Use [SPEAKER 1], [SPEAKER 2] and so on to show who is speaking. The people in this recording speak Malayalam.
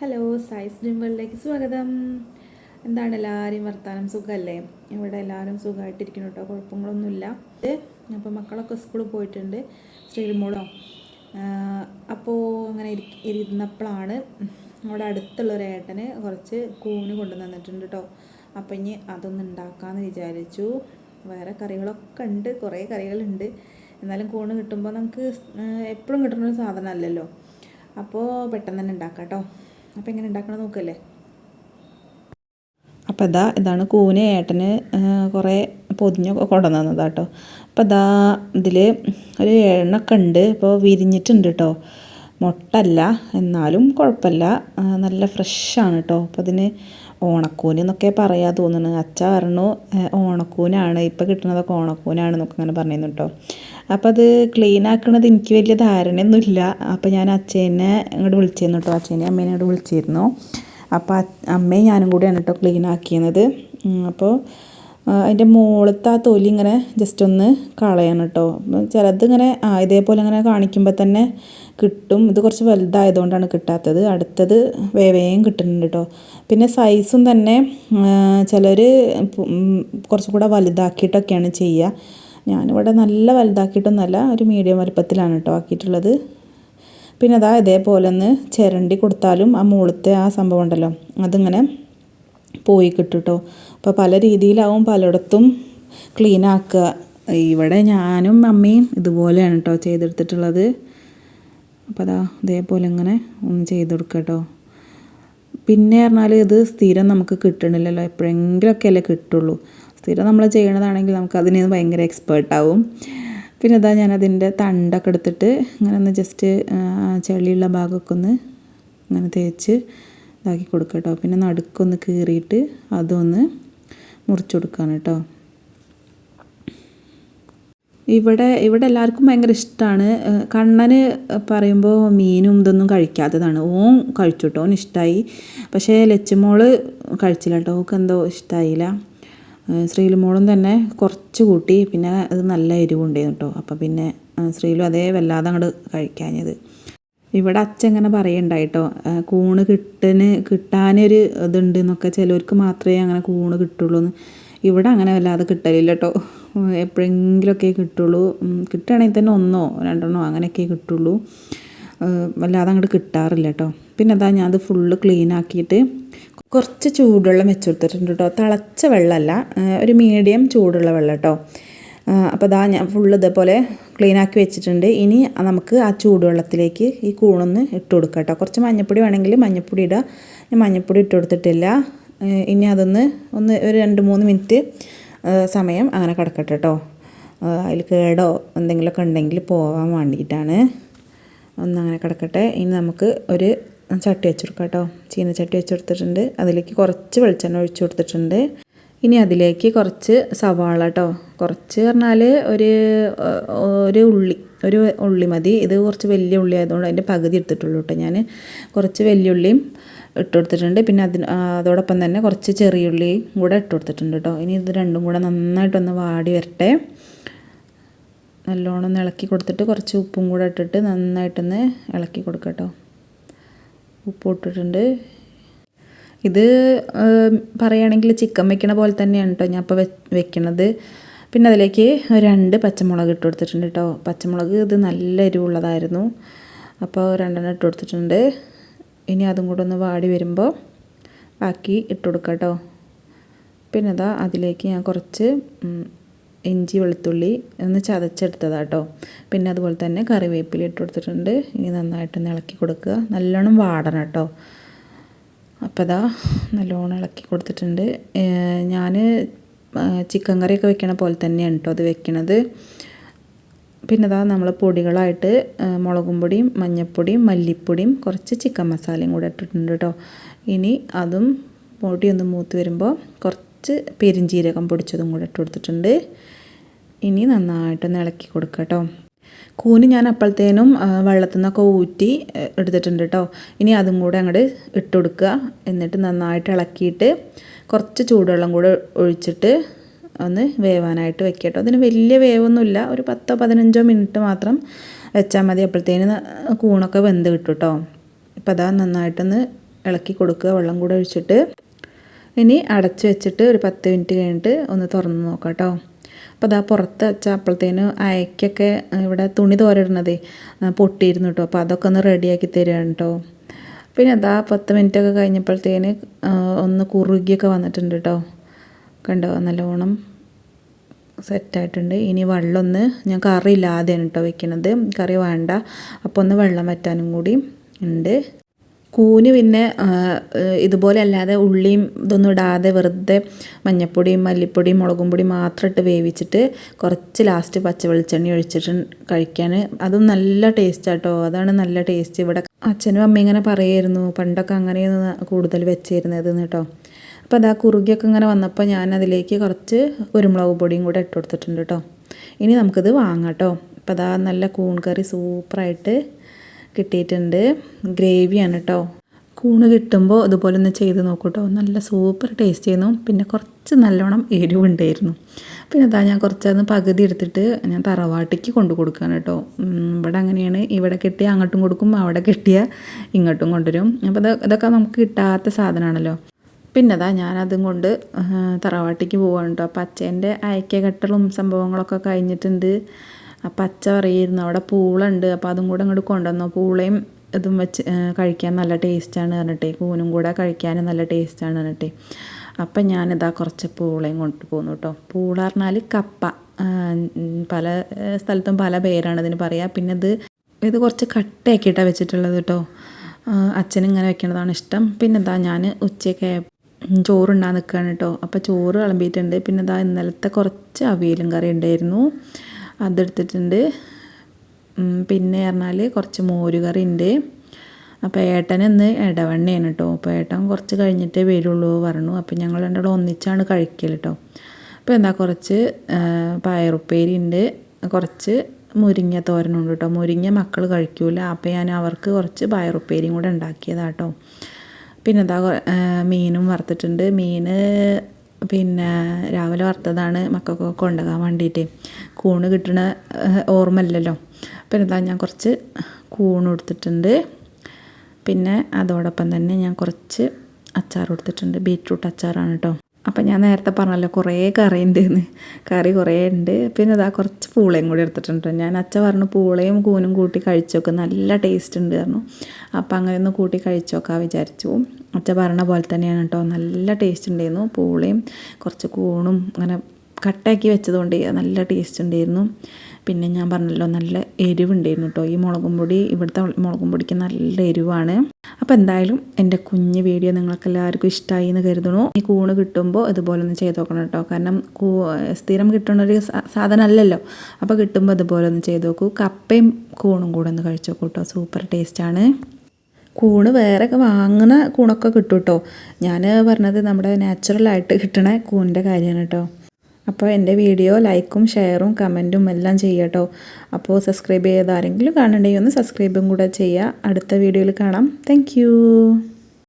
[SPEAKER 1] ഹലോ സൈസ് ഡ്രീമുകളിലേക്ക് സ്വാഗതം. എന്താണ് എല്ലാവരെയും വർത്താനം? സുഖമല്ലേ ഇവിടെ എല്ലാവരും സുഖമായിട്ടിരിക്കുന്നു കേട്ടോ കുഴപ്പങ്ങളൊന്നുമില്ല. അപ്പോൾ മക്കളൊക്കെ സ്കൂളിൽ പോയിട്ടുണ്ട്. ശ്രീമോളോ അപ്പോൾ അങ്ങനെ ഇരി- ഇരുന്നപ്പോഴാണ് അവിടെ അടുത്തുള്ള ഒരു ഏട്ടന് കുറച്ച് കൂന് കൊണ്ടു തന്നിട്ടുണ്ട് കേട്ടോ അപ്പം ഇനി അതൊന്ന് ഉണ്ടാക്കാമെന്ന് വിചാരിച്ചു. വേറെ കറികളൊക്കെ ഉണ്ട്. കുറേ കറികളുണ്ട്. എന്നാലും കൂണ് കിട്ടുമ്പോൾ നമുക്ക് എപ്പോഴും കിട്ടുന്ന ഒരു സാധനമല്ലല്ലോ. അപ്പോൾ പെട്ടെന്ന് തന്നെ ഉണ്ടാക്കാം കേട്ടോ അപ്പോൾ എങ്ങനെ ഉണ്ടാക്കണം നോക്കല്ലേ? അപ്പോൾ ഇതാ ഇതാണ് കൂന് ഏട്ടന് കുറേ പൊതിഞ്ഞ് കൊണ്ടുവന്നു തന്നത് കേട്ടോ അപ്പോൾ ഇതാ ഇതിൽ ഒരു എണ്ണൊക്കെ ഉണ്ട്. ഇപ്പോൾ വിരിഞ്ഞിട്ടുണ്ട് കേട്ടോ മുട്ടല്ല എന്നാലും കുഴപ്പമില്ല. നല്ല ഫ്രഷാണ് കേട്ടോ അപ്പോൾ ഇതിന് ഓണക്കൂന് എന്നൊക്കെ പറയാൻ തോന്നുന്നു. അച്ഛ പറഞ്ഞു ഓണക്കൂനാണ്. ഇപ്പോൾ കിട്ടുന്നതൊക്കെ ഓണക്കൂനാണെന്നൊക്കെ അങ്ങനെ പറഞ്ഞിരുന്നു കേട്ടോ അപ്പോൾ അത് ക്ലീൻ ആക്കണത് എനിക്ക് വലിയ ധാരണയൊന്നുമില്ല. അപ്പോൾ ഞാൻ അച്ഛനെ ഇങ്ങോട്ട് വിളിച്ചിരുന്നു കേട്ടോ അച്ഛനെ അമ്മേനെ ഇങ്ങോട്ട് വിളിച്ചിരുന്നു. അപ്പോൾ അമ്മയും ഞാനും കൂടിയാണ് കേട്ടോ ക്ലീൻ ആക്കിയത്. അപ്പോൾ അതിന്റെ മുകളത്തെ ആ തൊലി ഇങ്ങനെ ജസ്റ്റ് ഒന്ന് കളയാണ് കേട്ടോ ചിലത് ഇങ്ങനെ ഇതേപോലെ ഇങ്ങനെ കാണിക്കുമ്പോൾ തന്നെ കിട്ടും. ഇത് കുറച്ച് വലുതായതുകൊണ്ടാണ് കിട്ടാത്തത്. അടുത്തത് വേവേയും കിട്ടുന്നുണ്ട് കേട്ടോ പിന്നെ സൈസും തന്നെ ചിലർ കുറച്ചും കൂടെ വലുതാക്കിയിട്ടൊക്കെയാണ് ചെയ്യുക ഞാനിവിടെ നല്ല വലുതാക്കിയിട്ടൊന്നല്ല ഒരു മീഡിയം വലുപ്പത്തിലാണ് കേട്ടോ ആക്കിയിട്ടുള്ളത്. പിന്നെ അതാ ഇതേപോലെ ഒന്ന് ചിരണ്ടി കൊടുത്താലും ആ മുകളത്തെ ആ സംഭവം ഉണ്ടല്ലോ അതിങ്ങനെ പോയി കിട്ടും കേട്ടോ. അപ്പോൾ പല രീതിയിലാവും പലയിടത്തും ക്ലീൻ ആക്കുക. ഇവിടെ ഞാനും അമ്മയും ഇതുപോലെയാണ് കേട്ടോ ചെയ്തെടുത്തിട്ടുള്ളത്. അപ്പോൾ അതാ ഇതേപോലെ ഇങ്ങനെ ഒന്ന് ചെയ്ത് കൊടുക്കുക കേട്ടോ. പിന്നെ പറഞ്ഞാൽ ഇത് സ്ഥിരം നമുക്ക് കിട്ടണില്ലല്ലോ എപ്പോഴെങ്കിലുമൊക്കെ അല്ലേ കിട്ടുള്ളൂ. സ്ഥിരം നമ്മൾ ചെയ്യണതാണെങ്കിൽ നമുക്ക് അതിന് ഭയങ്കര എക്സ്പേർട്ടാവും പിന്നെ ഇതാ ഞാനതിന്റെ തണ്ടൊക്കെ എടുത്തിട്ട് ഇങ്ങനെ ഒന്ന് ജസ്റ്റ് ചെളിയുള്ള ഭാഗമൊക്കെ ഒന്ന് ഇങ്ങനെ തേച്ച് ഇതാക്കി കൊടുക്കുക കേട്ടോ. പിന്നെ നടുക്കൊന്ന് കീറിയിട്ട് അതൊന്ന് മുറിച്ചു കൊടുക്കുകയാണ് കേട്ടോ. ഇവിടെ ഇവിടെ എല്ലാവർക്കും ഭയങ്കര ഇഷ്ടമാണ് കണ്ണന് പറയുമ്പോൾ മീനും ഇതൊന്നും കഴിക്കാത്തതാണ്. ഓൻ കഴിച്ചു കേട്ടോ. ഓൻ ഇഷ്ടമായി പക്ഷേ ലച്ചുമോൾ കഴിച്ചില്ല കേട്ടോ. ഓക്ക് എന്തോ ഇഷ്ടമായില്ല ശ്രീലുമോളും തന്നെ കുറച്ച് കൂട്ടി പിന്നെ അത് നല്ല എരിവുണ്ടായിരുന്നു കേട്ടോ. അപ്പോൾ പിന്നെ ശ്രീലും അതേ വല്ലാതെ അങ്ങോട്ട് കഴിക്കാഞ്ഞത്. ഇവിടെ അച്ഛൻ ഇങ്ങനെ പറയണ്ടായിട്ടോ കൂണ് കിട്ടന് കിട്ടാനൊരു ഇതുണ്ട് എന്നൊക്കെ ചിലവർക്ക് മാത്രമേ അങ്ങനെ കൂണ് കിട്ടുള്ളൂ ഇവിടെ അങ്ങനെ വല്ലാതെ കിട്ടലില്ല കേട്ടോ. എപ്പോഴെങ്കിലുമൊക്കെ കിട്ടുള്ളൂ. കിട്ടുകയാണെങ്കിൽ തന്നെ ഒന്നോ രണ്ടെണ്ണോ അങ്ങനെയൊക്കെ കിട്ടുള്ളൂ. വല്ലാതെ അങ്ങോട്ട് കിട്ടാറില്ല കേട്ടോ പിന്നെ അതാ ഞാൻ അത് ഫുള്ള് ക്ലീൻ ആക്കിയിട്ട് കുറച്ച് ചൂടുവെള്ളം വെച്ച് കൊടുത്തിട്ടുണ്ട് കേട്ടോ തിളച്ച വെള്ളമല്ല ഒരു മീഡിയം ചൂടുള്ള വെള്ളം കേട്ടോ അപ്പോൾ അതാ ഞാൻ ഫുള്ള് ഇതേപോലെ ക്ലീൻ ആക്കി വെച്ചിട്ടുണ്ട്. ഇനി നമുക്ക് ആ ചൂടുവെള്ളത്തിലേക്ക് ഈ കൂണൊന്ന് ഇട്ട് കൊടുക്കാം കേട്ടോ കുറച്ച് മഞ്ഞപ്പൊടി വേണമെങ്കിൽ മഞ്ഞപ്പൊടി ഇടുക ഞാൻ മഞ്ഞപ്പൊടി ഇട്ട് കൊടുത്തിട്ടില്ല. ഇനി അതൊന്ന് ഒന്ന് ഒരു രണ്ട് മൂന്ന് മിനിറ്റ് സമയം അങ്ങനെ കിടക്കട്ടെ കേട്ടോ അതിൽ കേടോ എന്തെങ്കിലുമൊക്കെ ഉണ്ടെങ്കിൽ പോകാൻ വേണ്ടിയിട്ടാണ്. ഒന്നങ്ങനെ കിടക്കട്ടെ. ഇനി നമുക്ക് ഒരു ചട്ടി വെച്ചെടുക്കാം കേട്ടോ ചീനച്ചട്ടി വെച്ച് കൊടുത്തിട്ടുണ്ട് അതിലേക്ക് കുറച്ച് വെളിച്ചെണ്ണ ഒഴിച്ചു കൊടുത്തിട്ടുണ്ട്. ഇനി അതിലേക്ക് കുറച്ച് സവാള കേട്ടോ കുറച്ച് പറഞ്ഞാൽ ഒരു ഒരു ഉള്ളി ഒരു ഉള്ളി മതി. ഇത് കുറച്ച് വലിയ ഉള്ളി ആയതുകൊണ്ട് അതിന്റെ പകുതി എടുത്തിട്ടുള്ളൂ കേട്ടോ ഞാൻ കുറച്ച് വലിയ ഉള്ളിയും ഇട്ട് കൊടുത്തിട്ടുണ്ട്. പിന്നെ അതിന് അതോടൊപ്പം തന്നെ കുറച്ച് ചെറിയുള്ളിയും കൂടെ ഇട്ട് കൊടുത്തിട്ടുണ്ട് കേട്ടോ ഇനി ഇത് രണ്ടും കൂടെ നന്നായിട്ടൊന്ന് വാടി വരട്ടെ. നല്ലോണം ഒന്ന് ഇളക്കി കൊടുത്തിട്ട് കുറച്ച് ഉപ്പും കൂടെ ഇട്ടിട്ട് നന്നായിട്ടൊന്ന് ഇളക്കി കൊടുക്കട്ടോ കേട്ടോ ഉപ്പ് ഇട്ടിട്ടുണ്ട്. ഇത് പറയുകയാണെങ്കിൽ ചിക്കൻ വെക്കണ പോലെ തന്നെയാണ് കേട്ടോ ഞാൻ ഇപ്പോൾ വെക്കണത്. പിന്നെ അതിലേക്ക് രണ്ട് പച്ചമുളക് ഇട്ട് കൊടുത്തിട്ടുണ്ട് കേട്ടോ പച്ചമുളക് ഇത് നല്ല എരിവുള്ളതായിരുന്നു. അപ്പോൾ രണ്ടെണ്ണം ഇട്ട് കൊടുത്തിട്ടുണ്ട്. ഇനി അതും കൂടെ ഒന്ന് വാടി വരുമ്പോൾ ബാക്കി ഇട്ട് കൊടുക്കാം കേട്ടോ പിന്നെ അതാ അതിലേക്ക് ഞാൻ കുറച്ച് ഇഞ്ചി വെളുത്തുള്ളി ഒന്ന് ചതച്ചെടുത്തതാണ് കേട്ടോ പിന്നെ അതുപോലെ തന്നെ കറിവേപ്പില ഇട്ട് കൊടുത്തിട്ടുണ്ട് ഇനി നന്നായിട്ടൊന്ന് ഇളക്കി കൊടുക്കുക. നല്ലോണം വാടണം കേട്ടോ. അപ്പോൾ അതാ നല്ലോണം ഇളക്കി കൊടുത്തിട്ടുണ്ട്. ഞാൻ ചിക്കൻ കറിയൊക്കെ വെക്കണ പോലെ തന്നെയാണ് കേട്ടോ അത് വെക്കണത്. പിന്നെ അതാ നമ്മൾ പൊടികളായിട്ട് മുളകും പൊടിയും മഞ്ഞൾപ്പൊടിയും മല്ലിപ്പൊടിയും കുറച്ച് ചിക്കൻ മസാലയും കൂടെ ഇട്ടിട്ടുണ്ട് കേട്ടോ. ഇനി അതും പൊടി ഒന്ന് മൂത്ത് വരുമ്പോൾ കുറച്ച് പെരിഞ്ജീരകം പൊടിച്ചതും കൂടെ ഇട്ട് കൊടുത്തിട്ടുണ്ട്. ഇനി നന്നായിട്ടൊന്ന് ഇളക്കി കൊടുക്കുക കേട്ടോ കൂന് ഞാൻ അപ്പോഴത്തേനും വെള്ളത്തിൽ നിന്നൊക്കെ ഊറ്റി എടുത്തിട്ടുണ്ട് കേട്ടോ ഇനി അതും കൂടെ അങ്ങോട്ട് ഇട്ട് കൊടുക്കുക. എന്നിട്ട് നന്നായിട്ട് ഇളക്കിയിട്ട് കുറച്ച് ചൂടുവെള്ളം കൂടെ ഒഴിച്ചിട്ട് ഒന്ന് വേവാനായിട്ട് വെക്കുക കേട്ടോ അതിന് വലിയ വേവൊന്നുമില്ല. ഒരു പത്തോ പതിനഞ്ചോ മിനിറ്റ് മാത്രം വെച്ചാൽ മതി. അപ്പോഴത്തേനും കൂണൊക്കെ വെന്ത് കിട്ടും കേട്ടോ അപ്പോൾ അതാ നന്നായിട്ടൊന്ന് ഇളക്കി കൊടുക്കുക. വെള്ളം കൂടെ ഒഴിച്ചിട്ട്. ഇനി അടച്ചു വെച്ചിട്ട് ഒരു പത്ത് മിനിറ്റ് കഴിഞ്ഞിട്ട് ഒന്ന് തുറന്ന് നോക്കാം കേട്ടോ അപ്പോൾ അതാ പുറത്ത് വെച്ച അപ്പോഴത്തേന് അയക്കൊക്കെ ഇവിടെ തുണി തോരയിടുന്നതേ പൊട്ടിയിരുന്നു കേട്ടോ അപ്പോൾ അതൊക്കെ ഒന്ന് റെഡിയാക്കി തരികയാണ് കേട്ടോ പിന്നെ അതാ പത്ത് മിനിറ്റ് ഒക്കെ കഴിഞ്ഞപ്പോഴത്തേന് ഒന്ന് കുറുകിയൊക്കെ വന്നിട്ടുണ്ട് കേട്ടോ കണ്ടോ? നല്ലോണം സെറ്റായിട്ടുണ്ട്. ഇനി വെള്ളമൊന്ന് ഞാൻ കറി ഇല്ലാതെയാണ് കേട്ടോ വെക്കണത്. കറി വേണ്ട. അപ്പോൾ ഒന്ന് വെള്ളം വറ്റാനും കൂടി ഉണ്ട്. കൂന് പിന്നെ ഇതുപോലെ അല്ലാതെ ഉള്ളിയും ഇതൊന്നും ഇടാതെ വെറുതെ മഞ്ഞപ്പൊടിയും മല്ലിപ്പൊടിയും മുളകും പൊടി മാത്രം ഇട്ട് വേവിച്ചിട്ട് കുറച്ച് ലാസ്റ്റ് പച്ച വെളിച്ചെണ്ണ ഒഴിച്ചിട്ട് കഴിക്കാൻ അതും നല്ല ടേസ്റ്റ് ആട്ടോ. അതാണ് നല്ല ടേസ്റ്റ് ഇവിടെ. അച്ഛനും അമ്മയും ഇങ്ങനെ പറയായിരുന്നു പണ്ടൊക്കെ അങ്ങനെയാണ് കൂടുതൽ വെച്ചിരുന്നത് കേട്ടോ അപ്പോൾ അതാ കുറുകിയൊക്കെ ഇങ്ങനെ വന്നപ്പോൾ ഞാൻ അതിലേക്ക് കുറച്ച് കുരുമുളക് പൊടിയും കൂടെ ഇട്ട് കൊടുത്തിട്ടുണ്ട് കേട്ടോ ഇനി നമുക്കിത് വാങ്ങാം കേട്ടോ അപ്പോൾ അതാ നല്ല കൂൺ കറി സൂപ്പറായിട്ട് കിട്ടിയിട്ടുണ്ട്. ഗ്രേവിയാണ് കേട്ടോ കൂണ് കിട്ടുമ്പോൾ ഇതുപോലെ ഒന്ന് ചെയ്ത് നോക്കൂ കേട്ടോ നല്ല സൂപ്പർ ടേസ്റ്റ് ചെയ്യുന്നു പിന്നെ കുറച്ച് നല്ലോണം എരിവുണ്ടായിരുന്നു പിന്നെ അതാ ഞാൻ കുറച്ചൊന്ന് പകുതി എടുത്തിട്ട് ഞാൻ തറവാട്ടിക്ക് കൊണ്ടു കൊടുക്കുകയാണ് കേട്ടോ ഇവിടെ അങ്ങനെയാണ്. ഇവിടെ കിട്ടിയ അങ്ങോട്ടും കൊടുക്കും. അവിടെ കിട്ടിയ ഇങ്ങോട്ടും കൊണ്ടുവരും. അപ്പോൾ ഇത് ഇതൊക്കെ നമുക്ക് കിട്ടാത്ത സാധനമാണല്ലോ. പിന്നെ അതാ ഞാനതും കൊണ്ട് തറവാട്ടിക്ക് പോവാണ് കേട്ടോ അപ്പം അച്ഛന്റെ അയക്കകെട്ടലും സംഭവങ്ങളൊക്കെ കഴിഞ്ഞിട്ടുണ്ട്. അപ്പം അച്ഛ പറയായിരുന്നു അവിടെ പൂളുണ്ട്. അപ്പോൾ അതും കൂടെ അങ്ങോട്ട് കൊണ്ടുവന്നു. പൂളയും ഇതും വെച്ച് കഴിക്കാൻ നല്ല ടേസ്റ്റാണ് പറഞ്ഞിട്ടേ. കൂനും കൂടെ കഴിക്കാൻ നല്ല ടേസ്റ്റാണ് പറഞ്ഞിട്ടേ. അപ്പം ഞാനിതാ കുറച്ച് പൂളയും കൊണ്ടു പോന്നു കേട്ടോ പൂള പറഞ്ഞാൽ കപ്പ. പല സ്ഥലത്തും പല പേരാണ് ഇതിന് പറയുക പിന്നെ ഇത് ഇത് കുറച്ച് കട്ടയാക്കിയിട്ടാണ് വെച്ചിട്ടുള്ളത് കേട്ടോ അച്ഛനിങ്ങനെ വെക്കണതാണ് ഇഷ്ടം. പിന്നെ എന്താ ഞാൻ ഉച്ചയ്ക്ക് ചോറുണ്ടാകാൻ നിൽക്കുകയാണ് കേട്ടോ അപ്പോൾ ചോറ് വിളമ്പിയിട്ടുണ്ട്. പിന്നെ ഇതാ ഇന്നലത്തെ കുറച്ച് അവിയലും കറി ഉണ്ടായിരുന്നു. അതെടുത്തിട്ടുണ്ട്. പിന്നെ പറഞ്ഞാൽ കുറച്ച് മോരുകറി ഉണ്ട് അപ്പോൾ ഏട്ടൻ ഇന്ന് ഇടവണ്ണയാണ് കേട്ടോ അപ്പോൾ ഏട്ടൻ കുറച്ച് കഴിഞ്ഞിട്ടേ വരുള്ളൂ പറഞ്ഞു. അപ്പോൾ ഞങ്ങൾ രണ്ടാളും ഒന്നിച്ചാണ് കഴിക്കൽ കേട്ടോ അപ്പോൾ എന്താ കുറച്ച് പയറുപ്പേരി ഉണ്ട് കുറച്ച് മുരിങ്ങ തോരനുണ്ട് കേട്ടോ മുരിങ്ങ മക്കൾ കഴിക്കൂല. അപ്പോൾ ഞാൻ അവർക്ക് കുറച്ച് പയറുപ്പേരിയും കൂടെ ഉണ്ടാക്കിയതാട്ടോ പിന്നെന്താ മീനും വറുത്തിട്ടുണ്ട്. മീൻ പിന്നെ രാവിലെ വറുത്തതാണ് മക്കൾക്ക് കൊണ്ടുപോകാൻ വേണ്ടിയിട്ട്. കൂണ് കിട്ടണ ഓർമ്മല്ലല്ലോ പിന്നെ എന്താ ഞാൻ കുറച്ച് കൂണ് കൊടുത്തിട്ടുണ്ട്. പിന്നെ അതോടൊപ്പം തന്നെ ഞാൻ കുറച്ച് അച്ചാർ കൊടുത്തിട്ടുണ്ട്. ബീറ്റ്റൂട്ട് അച്ചാറാണ് കേട്ടോ. അപ്പം ഞാൻ നേരത്തെ പറഞ്ഞല്ലോ കുറേ കറി ഉണ്ടെന്ന് കറി കുറേ ഉണ്ട്. പിന്നെ ഇതാ കുറച്ച് പൂളയും കൂടി എടുത്തിട്ടുണ്ട് ഞാൻ അച്ഛ പറഞ്ഞു പൂളയും കൂനും കൂട്ടി കഴിച്ചോക്ക്. നല്ല ടേസ്റ്റ് ഉണ്ട് പറഞ്ഞു. അപ്പം അങ്ങനെ ഒന്ന് കൂട്ടി കഴിച്ചോക്കാൻ വിചാരിച്ചു. അച്ഛ പറഞ്ഞ പോലെ തന്നെയാണ് കേട്ടോ നല്ല ടേസ്റ്റ് ഉണ്ടായിരുന്നു. പൂളയും കുറച്ച് കൂണും അങ്ങനെ കട്ടാക്കി വെച്ചതുകൊണ്ട് നല്ല ടേസ്റ്റ് ഉണ്ടായിരുന്നു. പിന്നെ ഞാൻ പറഞ്ഞല്ലോ നല്ല എരിവുണ്ടായിരുന്നു കേട്ടോ ഈ മുളകും പൊടി ഇവിടുത്തെ മുളകും പൊടിക്ക് നല്ല എരിവാണ്. അപ്പോൾ എന്തായാലും എന്റെ കുഞ്ഞ് വീഡിയോ നിങ്ങൾക്ക് എല്ലാവർക്കും ഇഷ്ടമായി എന്ന് കരുതണു ഈ കൂണ് കിട്ടുമ്പോൾ ഇതുപോലെ ഒന്ന് ചെയ്ത് നോക്കണം കേട്ടോ കാരണം കൂ സ്ഥിരം കിട്ടുന്ന ഒരു സാ- സാധനമല്ലല്ലോ. അപ്പോൾ കിട്ടുമ്പോൾ ഇതുപോലെ ഒന്ന് ചെയ്ത് നോക്കൂ. കപ്പയും കൂണും കൂടെ ഒന്ന് കഴിച്ചു നോക്കൂ കേട്ടോ സൂപ്പർ ടേസ്റ്റാണ് കൂണ് വേറെ വാങ്ങുന്ന കൂണൊക്കെ കിട്ടും കേട്ടോ ഞാൻ പറഞ്ഞത് നമ്മുടെ നാച്ചുറലായിട്ട് കിട്ടണ കൂണിന്റെ കാര്യമാണ് കേട്ടോ അപ്പോൾ എന്റെ വീഡിയോ ലൈക്കും ഷെയറും കമന്റും എല്ലാം ചെയ്യട്ടോ. അപ്പോൾ സബ്സ്ക്രൈബ് ചെയ്ത് ആരെങ്കിലും കാണണ്ടെങ്കിൽ ഒന്ന് സബ്സ്ക്രൈബും കൂടെ ചെയ്യുക. അടുത്ത വീഡിയോയിൽ കാണാം. താങ്ക്